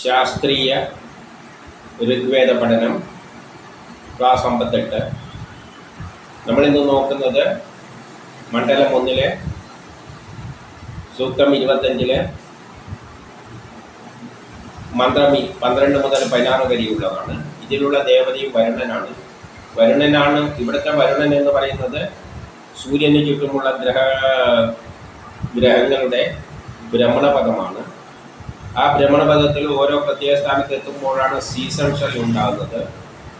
ശാസ്ത്രീയ ഋഗ്വേദ പഠനം ക്ലാസ് അമ്പത്തെട്ട്. നമ്മളിന്ന് നോക്കുന്നത് മണ്ഡലം ഒന്നിലെ സൂക്തം ഇരുപത്തഞ്ചിലെ മന്ത്രം പന്ത്രണ്ട് മുതൽ പതിനാറ് വരെയുള്ളതാണ്. ഇതിലുള്ള ദേവതയും വരുണനാണ്. വരുണനാണ് ഇവിടുത്തെ വരുണൻ എന്ന് പറയുന്നത് സൂര്യന് ചുറ്റുമുള്ള ഗ്രഹ ഗ്രഹങ്ങളുടെ ഭ്രമണപഥമാണ്. ആ ഭ്രമണപഥത്തിൽ ഓരോ പ്രത്യേക സ്ഥാനത്ത് എത്തുമ്പോഴാണ് സീസൺസ് ഉണ്ടാകുന്നത്.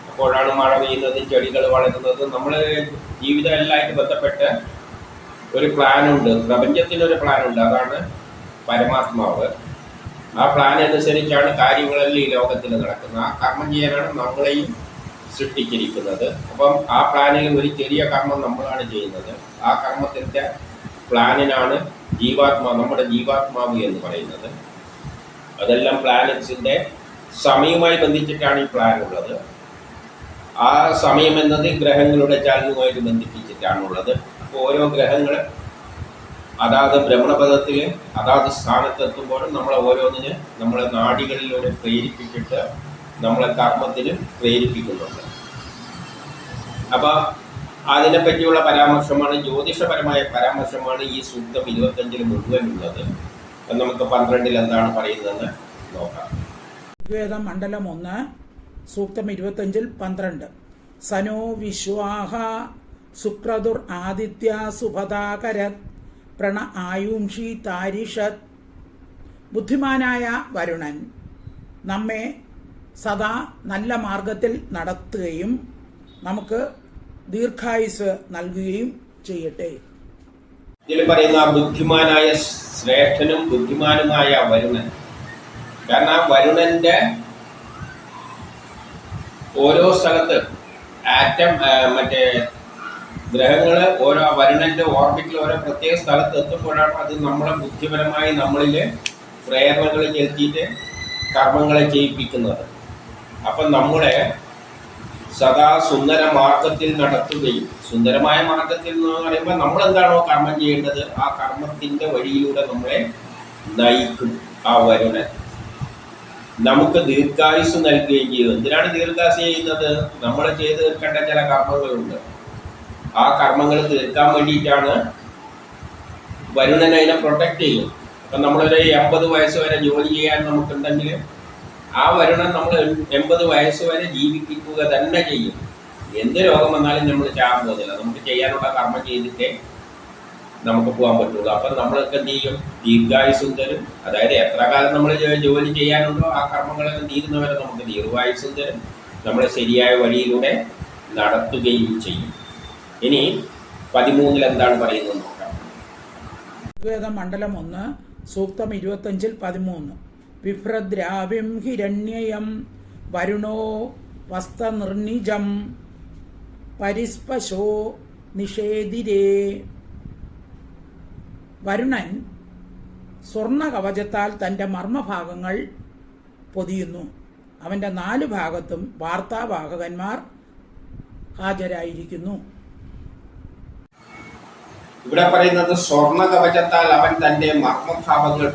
അപ്പോഴാണ് മഴ പെയ്യുന്നതും ചെടികൾ വളരുന്നതും. നമ്മൾ ജീവിതമെല്ലാമായിട്ട് ബന്ധപ്പെട്ട് ഒരു പ്ലാനുണ്ട് പ്രപഞ്ചത്തിനൊരു പ്ലാനുണ്ട് അതാണ് പരമാത്മാവ്. ആ പ്ലാൻ അനുസരിച്ചാണ് കാര്യങ്ങളെല്ലാം ഈ ലോകത്തിൽ നടക്കുന്നത്. ആ കർമ്മം ചെയ്യാനാണ് നമ്മളെയും സൃഷ്ടിച്ചിരിക്കുന്നത്. അപ്പം ആ പ്ലാനിൽ ഒരു ചെറിയ കർമ്മം നമ്മളാണ് ചെയ്യുന്നത്. ആ കർമ്മത്തിന്റെ പ്ലാനിനാണ് ജീവാത്മാ നമ്മുടെ ജീവാത്മാവ് എന്ന് പറയുന്നത്. അതെല്ലാം പ്ലാനറ്റ്സിന്റെ സമയവുമായി ബന്ധിച്ചിട്ടാണ് ഈ പ്ലാൻ ഉള്ളത്. ആ സമയം എന്നത് ഗ്രഹങ്ങളുടെ ചലനവുമായിട്ട് ബന്ധിപ്പിച്ചിട്ടാണുള്ളത്. അപ്പോൾ ഓരോ ഗ്രഹങ്ങൾ അതാത് ഭ്രമണപഥത്തിൽ അതാത് സ്ഥാനത്തെത്തുമ്പോഴും നമ്മളെ ഓരോന്നിന് നമ്മളെ നാടികളിലൂടെ പ്രേരിപ്പിച്ചിട്ട് നമ്മളെ കർമ്മത്തിന് പ്രേരിപ്പിക്കുന്നുണ്ട്. അപ്പോൾ അതിനെ പറ്റിയുള്ള പരാമർശമാണ് ജ്യോതിഷപരമായ പരാമർശമാണ് ഈ സൂക്തം ഇരുപത്തഞ്ചിൽ മുഴുവൻ ഉള്ളത്. നമുക്ക് പന്ത്രണ്ടിൽ എന്താണ് പറയുന്നതെന്ന് നോക്കാം. ഋഗ്വേദം മണ്ഡലം ഒന്ന് സൂക്തം ഇരുപത്തഞ്ചിൽ പന്ത്രണ്ട്. സനോ വിശ്വാഹ സുക്രതുർ ആദിത്യ സുഭതാകരത് പ്രണ ആയുംഷി താരിഷത്. ബുദ്ധിമാനായ വരുണൻ നമ്മെ സദാ നല്ല മാർഗത്തിൽ നടത്തുകയും നമുക്ക് ദീർഘായുസ് നൽകുകയും ചെയ്യട്ടെ. ഇതിൽ പറയുന്ന ബുദ്ധിമാനായ ശ്രേഷ്ഠനും ബുദ്ധിമാനുമായ വരുണൻ. കാരണം ആ വരുണന്റെ ഓരോ സ്ഥലത്ത് ആറ്റം മറ്റേ ഗ്രഹങ്ങൾ ഓരോ വരുണന്റെ ഓർബിറ്റിൽ ഓരോ പ്രത്യേക സ്ഥലത്ത് എത്തുമ്പോഴാണ് അത് നമ്മളെ ബുദ്ധിപരമായി നമ്മളിൽ പ്രേരണകൾ ചെലുത്തിയിട്ട് കർമ്മങ്ങളെ ചെയ്യിപ്പിക്കുന്നത്. അപ്പം നമ്മളെ സദാ സുന്ദര മാർഗത്തിൽ നടത്തുകയും സുന്ദരമായ മാർഗത്തിൽ എന്ന് പറയുമ്പോൾ നമ്മൾ എന്താണോ കർമ്മം ചെയ്യേണ്ടത് ആ കർമ്മത്തിന്റെ വഴിയിലൂടെ നമ്മളെ നയിക്കും ആ വരുണൻ. നമുക്ക് ദീർഘായുസ് നൽകുകയും ചെയ്യും എന്തിനാണ് ദീർഘായുസ് ചെയ്യുന്നത്? നമ്മൾ ചെയ്ത് തീർക്കേണ്ട ചില കർമ്മങ്ങളുണ്ട്. ആ കർമ്മങ്ങൾ തീർക്കാൻ വേണ്ടിയിട്ടാണ് വരുണൻ അതിനെ പ്രൊട്ടക്റ്റ് ചെയ്യും അപ്പം നമ്മളൊരു എൺപത് വയസ്സ് വരെ ജോലി ചെയ്യാൻ നമുക്കുണ്ടെങ്കിൽ ആ വരുണം നമ്മൾ എൺപത് വയസ്സ് വരെ ജീവിപ്പിക്കുക തന്നെ ചെയ്യും. എന്ത് രോഗം വന്നാലും നമ്മൾ ചെയ്യാൻ പോകുന്നില്ല നമുക്ക് ചെയ്യാനുള്ള കർമ്മം ചെയ്തിട്ടേ നമുക്ക് പോകാൻ പറ്റുള്ളൂ. അപ്പം നമ്മളൊക്കെ എന്ത് ചെയ്യും? ദീർഘായുസും തരും അതായത് എത്ര കാലം നമ്മൾ ജോലി ചെയ്യാനുണ്ടോ ആ കർമ്മങ്ങളൊക്കെ തീരുന്നവരെ നമുക്ക് ദീർഘായുസും തരും നമ്മൾ ശരിയായ വഴിയിലൂടെ നടത്തുകയും ചെയ്യും. ഇനി പതിമൂന്നിൽ എന്താണ് പറയുന്നത് നോക്കാം. മണ്ഡലം ഒന്ന് സൂക്തം ഇരുപത്തഞ്ചിൽ പതിമൂന്ന്. വിഭ്രദ്രാവിം ഹിരണ്യയം വരുണോ വസ്തനിർണിജം പരിസ്പശോ നിഷേധിരേ. വരുണൻ സ്വർണ കവചത്താൽ തന്റെ മർമ്മഭാഗങ്ങൾ പൊതിയുന്നു. അവന്റെ നാല് ഭാഗത്തും വാർത്താവാഹകന്മാർ ഹാജരായിരിക്കുന്നു. ഇവിടെ പറയുന്നത് സ്വർണ കവചത്താൽ അവൻ തന്റെ മർമ്മഭാവങ്ങൾ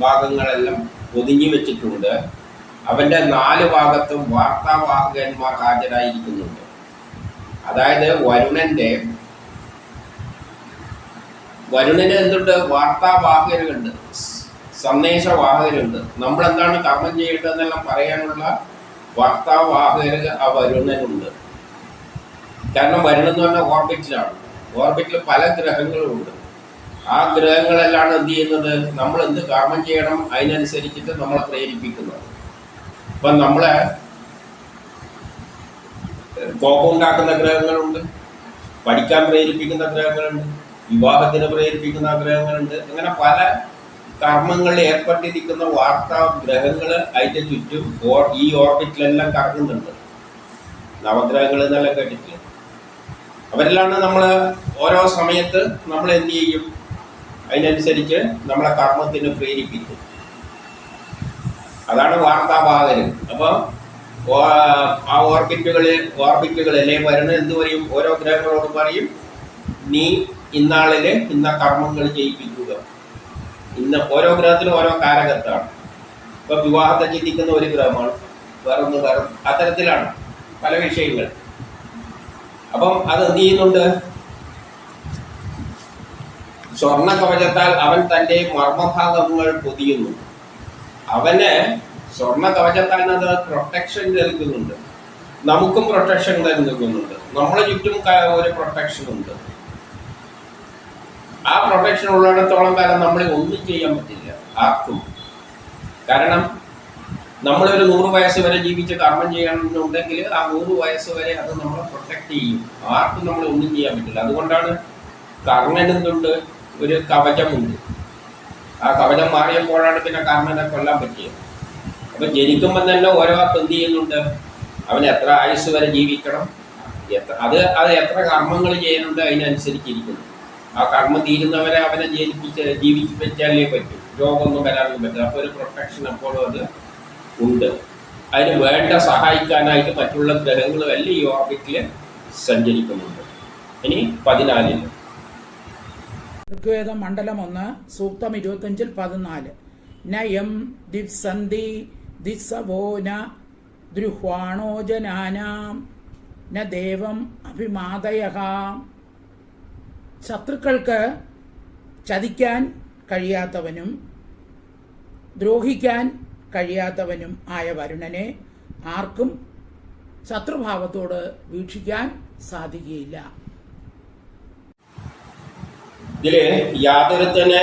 ഭാഗങ്ങളെല്ലാം ഒതുങ്ങി വെച്ചിട്ടുണ്ട്. അവന്റെ നാല് ഭാഗത്തും വാർത്താവാഹകന്മാർ ഹാജരായിരിക്കുന്നുണ്ട്. അതായത് വരുണന്റെ വരുണന് എന്തുണ്ട്? വാർത്താവാഹകരുണ്ട്. സന്ദേശവാഹകരുണ്ട്. നമ്മൾ എന്താണ് കർമ്മം ചെയ്യേണ്ടതെന്നെല്ലാം പറയാനുള്ള വാർത്താവാഹകർ ആ വരുണനുണ്ട്. കാരണം വരുണെന്ന് പറഞ്ഞാൽ ഓർബിറ്റിലാണ്. ഓർബിറ്റിൽ പല ഗ്രഹങ്ങളും ഉണ്ട് ആ ഗ്രഹങ്ങളെല്ലാം എന്ത് ചെയ്യുന്നത്? നമ്മൾ എന്ത് കർമ്മം ചെയ്യണം അതിനനുസരിച്ചിട്ട് നമ്മളെ പ്രേരിപ്പിക്കുന്നത് അപ്പം നമ്മളെ കോപ്പം ഉണ്ടാക്കുന്ന ഗ്രഹങ്ങളുണ്ട്. പഠിക്കാൻ പ്രേരിപ്പിക്കുന്ന ഗ്രഹങ്ങളുണ്ട്. വിവാഹത്തിന് പ്രേരിപ്പിക്കുന്ന ഗ്രഹങ്ങളുണ്ട്. അങ്ങനെ പല കർമ്മങ്ങളിൽ ഏർപ്പെട്ടിരിക്കുന്ന വാർത്താ ഗ്രഹങ്ങൾ അതിന്റെ ചുറ്റും ഈ ഓർബിറ്റിലെല്ലാം കറങ്ങുന്നുണ്ട്. നവഗ്രഹങ്ങൾ എന്നെല്ലാം കേട്ടിട്ടില്ല അവരിലാണ് നമ്മൾ ഓരോ സമയത്ത് നമ്മൾ എന്ത് ചെയ്യും? അതിനനുസരിച്ച് നമ്മളെ കർമ്മത്തിന് പ്രേരിപ്പിക്കും. അതാണ് വാർത്താപാതകം അപ്പോൾ ആ ഓർബിറ്റുകളിൽ ഓർബിറ്റുകളിലെ വരുന്ന എന്ത് പറയും ഓരോ ഗ്രഹങ്ങളോട് പറയും നീ ഇന്നാളിൽ ഇന്ന കർമ്മങ്ങൾ ചെയ്യിപ്പിക്കുക. ഇന്ന് ഓരോ ഗ്രഹത്തിനും ഓരോ കാരകത്താണ്. ഇപ്പൊ വിവാഹത്തെ ചിന്തിക്കുന്ന ഒരു ഗ്രഹമാണ് വേറൊന്ന് വേറെ അത്തരത്തിലാണ് പല വിഷയങ്ങൾ. അപ്പം അത് എന്ത് ചെയ്യുന്നുണ്ട്? സ്വർണ കവചത്താൽ അവൻ തന്റെ മർമ്മഭാഗങ്ങൾ പൊതിയുന്നു. അവന് സ്വർണ കവചത്താൽ അത് പ്രൊട്ടക്ഷൻ നൽകുന്നുണ്ട്. നമുക്കും പ്രൊട്ടക്ഷൻ നൽകുന്നുണ്ട്. നമ്മളെ ചുറ്റും ഒരു പ്രൊട്ടക്ഷൻ ഉണ്ട്. ആ പ്രൊട്ടക്ഷൻ ഉള്ളിടത്തോളം കാലം നമ്മളെ ഒന്നും ചെയ്യാൻ പറ്റില്ല. ആർക്കും. കാരണം നമ്മളൊരു നൂറ് വയസ്സ് വരെ ജീവിച്ച് കർമ്മം ചെയ്യണമെന്നുണ്ടെങ്കിൽ ആ നൂറ് വയസ്സ് വരെ അത് നമ്മളെ പ്രൊട്ടക്ട് ചെയ്യും. ആർക്കും നമ്മളെ ഒന്നും ചെയ്യാൻ പറ്റില്ല. അതുകൊണ്ടാണ് കർണനെന്തുണ്ട് ഒരു കവചമുണ്ട്. ആ കവചം മാറിയപ്പോഴാണ് പിന്നെ കർണനെ കൊല്ലാൻ പറ്റിയത്. അപ്പൊ ജനിക്കുമ്പോൾ തന്നെ ഓരോ എന്ത് ചെയ്യുന്നുണ്ട്? അവൻ എത്ര ആയുസ് വരെ ജീവിക്കണം? എത്ര അത് അത് എത്ര കർമ്മങ്ങൾ ചെയ്യുന്നുണ്ട് അതിനനുസരിച്ചിരിക്കുന്നു. ആ കർമ്മം തീരുന്നവരെ അവനെ ജനിപ്പിച്ച് ജീവിപ്പിച്ചാലേ പറ്റും. രോഗമൊന്നും വരാനൊന്നും പറ്റില്ല. അപ്പോൾ ഒരു പ്രൊട്ടക്ഷൻ എപ്പോഴും അത് ഉണ്ട്. അതിന് വേണ്ട സഹായിക്കാനായിട്ട് മറ്റുള്ള ഗ്രഹങ്ങളും എല്ലാം ഈ ഓർബിറ്റിൽ സഞ്ചരിക്കുന്നുണ്ട്. ഇനി പതിനാലിൽ ഋഗ്വേദം മണ്ഡലം ഒന്ന് സൂക്തം ഇരുപത്തഞ്ചിൽ പതിനാല്. നയം ദിപ്സന്ധി ദിസവോന ദ്രുഹ്വാണോജനാനാം ദ്രുഹ്വാണോ ജനാനാം ന ദേവം അഭിമാതയ ശത്രുക്കൾക്ക് ചതിക്കാൻ കഴിയാത്തവനും ദ്രോഹിക്കാൻ കഴിയാത്തവനും ആയ വരുണനെ ആർക്കും ശത്രുഭാവത്തോട് വീക്ഷിക്കാൻ സാധിക്കുകയില്ല. ഇതിൽ യാതൊരുത്തനെ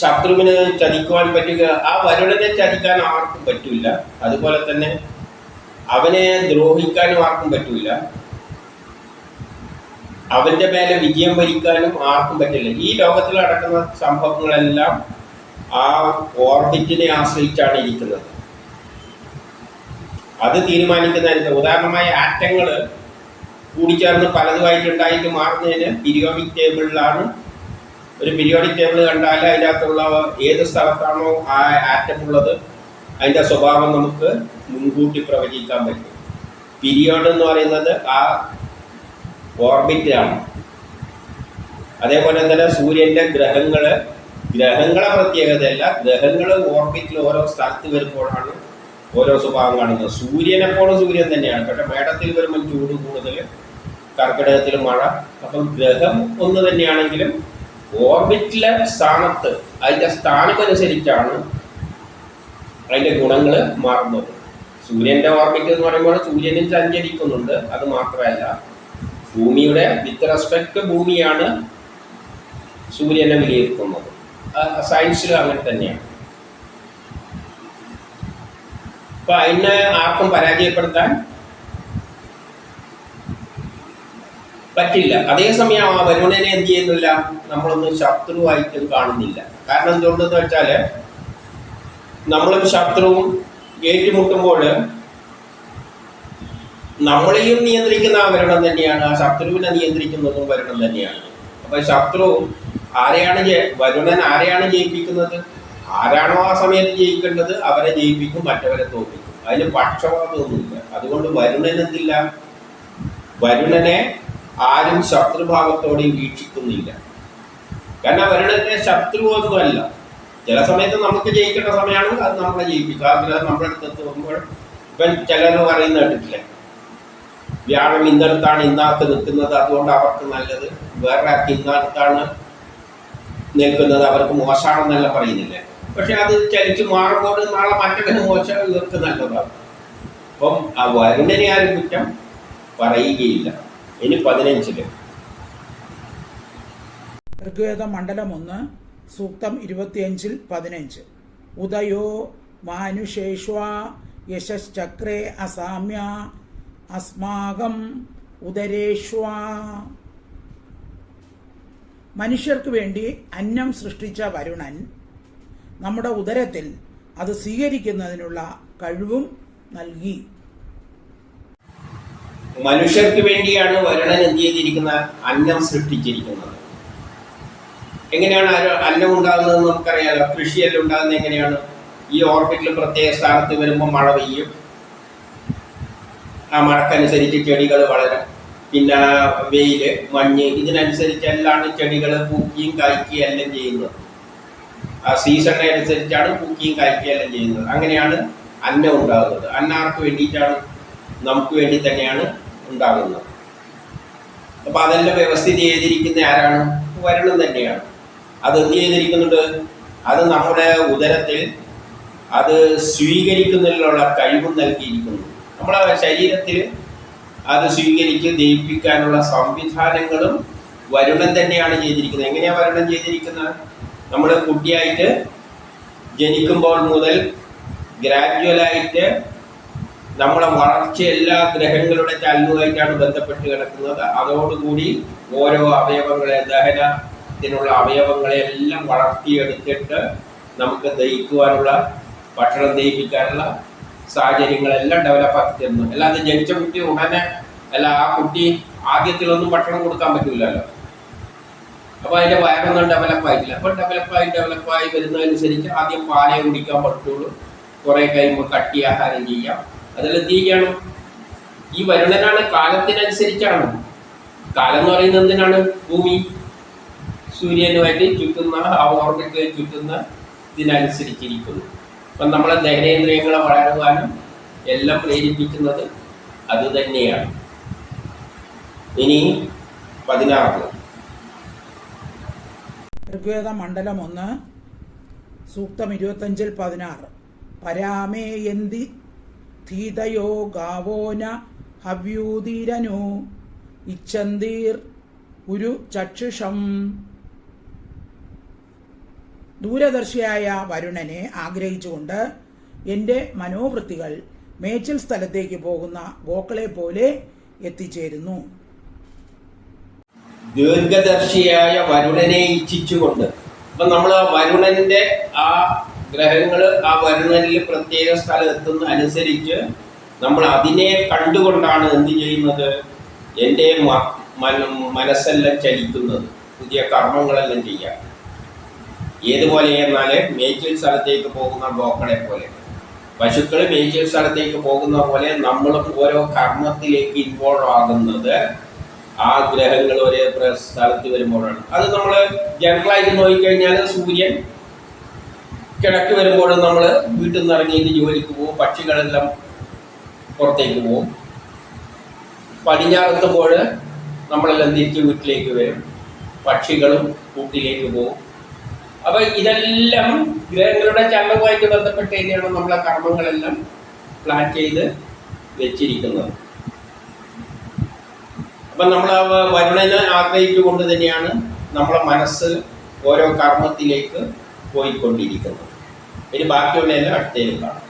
ശത്രുവിന് ചതിക്കുവാൻ പറ്റുക ആ വരുണനെ ചതിക്കാൻ ആർക്കും പറ്റില്ല അതുപോലെ തന്നെ അവനെ ദ്രോഹിക്കാനും ആർക്കും പറ്റില്ല അവന്റെ മേലെ വിജയം വരിക്കാനും ആർക്കും പറ്റില്ല. ഈ ലോകത്തിൽ നടക്കുന്ന സംഭവങ്ങളെല്ലാം ആ ഓർബിറ്റിനെ ആശ്രയിച്ചാണ് ഇരിക്കുന്നത്. അത് തീരുമാനിക്കുന്ന ഉദാഹരണമായ ആറ്റങ്ങൾ കൂടിച്ചേർന്ന് പലതുമായിട്ടുണ്ടായിട്ട് മാറുന്നതിന് പീരിയോഡിക് ടേബിളിലാണ് ഒരു പീരിയോഡിക് ടേബിൾ കണ്ടാൽ അതിനകത്തുള്ള ഏത് സ്ഥലത്താണോ ആ ആറ്റം ഉള്ളത് അതിന്റെ സ്വഭാവം നമുക്ക് മുൻകൂട്ടി പ്രവചിക്കാൻ പറ്റും. പീരിയോഡ് എന്ന് പറയുന്നത് ആ ഓർബിറ്റിലാണ് അതേപോലെ തന്നെ സൂര്യന്റെ ഗ്രഹങ്ങൾ ഗ്രഹങ്ങളെ പ്രത്യേകതയല്ല ഗ്രഹങ്ങൾ ഓർബിറ്റിൽ ഓരോ സ്ഥലത്ത് വരുമ്പോഴാണ് ഓരോ സ്വഭാവം കാണുന്നത്. സൂര്യനെപ്പോഴും സൂര്യൻ തന്നെയാണ്. പക്ഷേ മേടത്തിൽ വരുമ്പോൾ ചൂട് കൂടുതൽ കർക്കിടകത്തിൽ മഴ. അപ്പം ഗ്രഹം ഒന്ന് തന്നെയാണെങ്കിലും ഓർബിറ്റിലെ സ്ഥാനത്ത് അതിന്റെ സ്ഥാനമനുസരിച്ചാണ് അതിന്റെ ഗുണങ്ങൾ മാറുന്നത്. സൂര്യന്റെ ഓർബിറ്റ് എന്ന് പറയുമ്പോൾ സൂര്യനും സഞ്ചരിക്കുന്നുണ്ട് അത് മാത്രമല്ല ഭൂമിയുടെ വിത്ത് റെസ്പെക്ട് ഭൂമിയാണ് സൂര്യനെ വിലയിരുത്തുന്നത്. സയൻസിൽ അങ്ങനെ തന്നെയാണ്. അപ്പൊ അതിനെ ആർക്കും പരാജയപ്പെടുത്താൻ പറ്റില്ല. അതേസമയം ആ വരുണനെ എന്ത് ചെയ്യുന്നില്ല? നമ്മളൊന്നും ശത്രുവായിട്ട് കാണുന്നില്ല. കാരണം എന്തുകൊണ്ടെന്ന് വെച്ചാൽ നമ്മളും ശത്രുവും ഏറ്റുമുട്ടുമ്പോൾ നമ്മളെയും നിയന്ത്രിക്കുന്ന ആ വരണം തന്നെയാണ്. ആ ശത്രുവിനെ നിയന്ത്രിക്കുന്നതും വരണം തന്നെയാണ്. അപ്പൊ ശത്രു ആരെയാണ് വരുണൻ ആരെയാണ് ജയിപ്പിക്കുന്നത്? ആരാണോ ആ സമയത്ത് ജയിക്കേണ്ടത് അവരെ ജയിപ്പിക്കും മറ്റവരെ തോൽപ്പിക്കും. അതിന് പക്ഷപാതമൊന്നുമില്ല. അതുകൊണ്ട് വരുണൻ എന്തില്ല? വരുണനെ ആരും ശത്രുഭാവത്തോടെ വീക്ഷിക്കുന്നില്ല. കാരണം വരുണന്റെ ശത്രുവൊന്നുമല്ല ചില സമയത്ത് നമുക്ക് ജയിക്കേണ്ട സമയമാണ് അത് നമ്മളെ ജയിപ്പിക്കും. ആഗ്രഹം നമ്മുടെ അടുത്ത് എത്തുമ്പോൾ ഇപ്പം ചിലർ പറയുന്ന കേട്ടിട്ടില്ലേ? വ്യാഴം ഇന്നടത്താണ് ഇന്നാർക്ക് നിൽക്കുന്നത് അതുകൊണ്ട് അവർക്ക് നല്ലത്. വേറെ ഇന്നടത്താണ് നിൽക്കുന്നത് അവർക്ക് മോശമാണെന്നല്ല പറയുന്നില്ലേ? പക്ഷെ അത് ചലിച്ച് മാറുമ്പോൾ നാളെ മറ്റൊരു മോശം ഇവർക്ക് നല്ലതാണ് അപ്പം ആ വരുണനെ ആരും കുറ്റം പറയുകയില്ല. ഇനി പതിനഞ്ചിൽ. ഋഗ്വേദ മണ്ഡലം ഒന്ന് സൂക്തം ഇരുപത്തിയഞ്ചിൽ പതിനഞ്ച്. ഉദയോ മാനുഷേഷ്വ യശശ്ചക്രേ അസാമ്യ അസ്മാകം ഉദരേഷ്വ. മനുഷ്യർക്ക് വേണ്ടി അന്നം സൃഷ്ടിച്ച വരുണൻ നമ്മുടെ ഉദരത്തിൽ അത് സ്വീകരിക്കുന്നതിനുള്ള കഴിവും നൽകി. മനുഷ്യർക്ക് വേണ്ടിയാണ് വരണൻ എന്ത് ചെയ്തിരിക്കുന്ന? അന്നം സൃഷ്ടിച്ചിരിക്കുന്നത്. എങ്ങനെയാണ് അന്നം ഉണ്ടാകുന്നത് നമുക്കറിയാലോ? കൃഷിയെല്ലാം ഉണ്ടാകുന്നത് എങ്ങനെയാണ്? ഈ ഓർബിറ്റിൽ പ്രത്യേക സ്ഥാനത്ത് വരുമ്പോൾ മഴ പെയ്യും. ആ മഴക്കനുസരിച്ച് ചെടികൾ വളരും. പിന്നെ വെയിൽ മഞ്ഞ് ഇതിനനുസരിച്ചെല്ലാം ചെടികൾ പൂക്കുകയും കായ്ക്കുകയും എല്ലാം ചെയ്യുന്നത്. ആ സീസണിനെ അനുസരിച്ചാണ് പൂക്കിയും കായ്ക്കുകയും എല്ലാം ചെയ്യുന്നത്. അങ്ങനെയാണ് അന്നം ഉണ്ടാകുന്നത്. അന്നാർക്ക് വേണ്ടിയിട്ടാണ്? നമുക്ക് വേണ്ടി തന്നെയാണ് ഉണ്ടാകുന്നത്. അപ്പൊ അതെല്ലാം വ്യവസ്ഥിതി ചെയ്തിരിക്കുന്ന ആരാണ്? വരുണം തന്നെയാണ്. അത് എന്ത് ചെയ്തിരിക്കുന്നുണ്ട്? അത് നമ്മുടെ ഉദരത്തിൽ അത് സ്വീകരിക്കുന്നതിനുള്ള കഴിവും നൽകിയിരിക്കുന്നു. നമ്മളെ ശരീരത്തിൽ അത് സ്വീകരിച്ച് ദയിപ്പിക്കാനുള്ള സംവിധാനങ്ങളും വരുണൻ തന്നെയാണ് ചെയ്തിരിക്കുന്നത്. എങ്ങനെയാണ് വരുണം ചെയ്തിരിക്കുന്നത്? നമ്മൾ കുട്ടിയായിട്ട് ജനിക്കുമ്പോൾ മുതൽ ഗ്രാജുവലായിട്ട് നമ്മളെ വളർച്ച എല്ലാ ഗ്രഹങ്ങളുടെ ചലനവുമായിട്ടാണ് ബന്ധപ്പെട്ട് കിടക്കുന്നത്. അതോടുകൂടി ഓരോ അവയവങ്ങളെ ദഹനത്തിനുള്ള അവയവങ്ങളെ എല്ലാം വളർത്തിയെടുത്തിട്ട് നമുക്ക് ദഹിക്കുവാനുള്ള ഭക്ഷണം ദഹിപ്പിക്കാനുള്ള സാഹചര്യങ്ങളെല്ലാം ഡെവലപ്പാക്കി തരുന്നു. അല്ലാതെ ജനിച്ച കുട്ടി ഉടനെ അല്ല ആ കുട്ടി ആദ്യത്തിലൊന്നും ഭക്ഷണം കൊടുക്കാൻ പറ്റില്ലല്ലോ. അപ്പോൾ അതിന്റെ വയറൊന്നും ഡെവലപ്പായിട്ടില്ല അപ്പോൾ ഡെവലപ്പായി ഡെവലപ്പായി വരുന്നതനുസരിച്ച് ആദ്യം പാലേ കുടിക്കാൻ പറ്റുള്ളൂ. കുറേ കഴിയുമ്പോൾ കട്ടി ആഹാരം ചെയ്യാം. അതെല്ലാം എന്ത് ചെയ്യണം? ഈ വരുണനാണ് കാലത്തിനനുസരിച്ചാണ്. കാലം എന്ന് പറയുന്നത് എന്തിനാണ്? ഭൂമി. സൂര്യനുമായിട്ട് ചുറ്റുന്ന ആ ഓർബിറ്റിൽ ചുറ്റുന്ന ഇതിനനുസരിച്ചിരിക്കുന്നു. അപ്പം നമ്മളെ ദഹനേന്ദ്രിയങ്ങളെ വളരുവാനും എല്ലാം പ്രേരിപ്പിക്കുന്നത് അത് തന്നെയാണ്. ഇനി പതിനാറ്. ഋഗ്വേദ മണ്ഡലം ഒന്ന് സൂക്തം ഇരുപത്തഞ്ചിൽ പതിനാറ്. പരാമേയന്തി ധീതയോ ഗാവോന ഹവ്യൂതീരനു ഇച്ഛന്തീർ ഉരു ചക്ഷുഷം. ദൂരദർശിയായ വരുണനെ ആഗ്രഹിച്ചുകൊണ്ട് എന്റെ മനോവൃത്തികൾ മേച്ചിൽ സ്ഥലത്തേക്ക് പോകുന്ന ഗോക്കളെ പോലെ എത്തിച്ചേരുന്നു. ദീർഘദർശിയായ വരുണനെ ഇച്ഛിച്ചുകൊണ്ട്. അപ്പൊ നമ്മൾ ആ വരുണന്റെ ആ ഗ്രഹങ്ങൾ ആ വരുന്നതിൽ പ്രത്യേക സ്ഥലം എത്തുന്ന അനുസരിച്ച് നമ്മൾ അതിനെ കണ്ടുകൊണ്ടാണ് എന്ത് ചെയ്യുന്നത്? എന്റെ മനസ്സെല്ലാം ചലിക്കുന്നത്. പുതിയ കർമ്മങ്ങളെല്ലാം ചെയ്യാം ഏതുപോലെ എന്നാൽ മേച്ചിൽ സ്ഥലത്തേക്ക് പോകുന്ന ബോക്കളെ പോലെ. പശുക്കൾ മേച്ചിൽ സ്ഥലത്തേക്ക് പോകുന്ന പോലെ നമ്മളും ഓരോ കർമ്മത്തിലേക്ക് ഇൻവോൾവ് ആകുന്നത് ആ ഗ്രഹങ്ങൾ ഒരേ സ്ഥലത്ത് വരുമ്പോഴാണ്. അത് നമ്മൾ ജനറലായിട്ട് നോക്കിക്കഴിഞ്ഞാൽ സൂര്യൻ കിഴക്ക് വരുമ്പോഴും നമ്മൾ വീട്ടിൽ നിന്ന് ഇറങ്ങിയിട്ട് ജോലിക്ക് പോകും പക്ഷികളെല്ലാം പുറത്തേക്ക് പോകും. പടിഞ്ഞാറെത്തുമ്പോൾ നമ്മളെല്ലാം തിരിച്ച് വീട്ടിലേക്ക് വരും. പക്ഷികളും കൂട്ടിലേക്ക് പോകും. അപ്പൊ ഇതെല്ലാം ഗ്രഹങ്ങളുടെ ചലനവുമായിട്ട് ബന്ധപ്പെട്ട് തന്നെയാണ് നമ്മളെ കർമ്മങ്ങളെല്ലാം പ്ലാൻ ചെയ്ത് വെച്ചിരിക്കുന്നത്. അപ്പം നമ്മൾ വരുണനെ ആഗ്രഹിച്ചുകൊണ്ട് തന്നെയാണ് നമ്മളെ മനസ്സ് ഓരോ കർമ്മത്തിലേക്ക് പോയിക്കൊണ്ടിരിക്കുന്നത്. ഇനി ബാക്കിയുള്ള എല്ലാം അടുത്തേക്ക് കാണാം.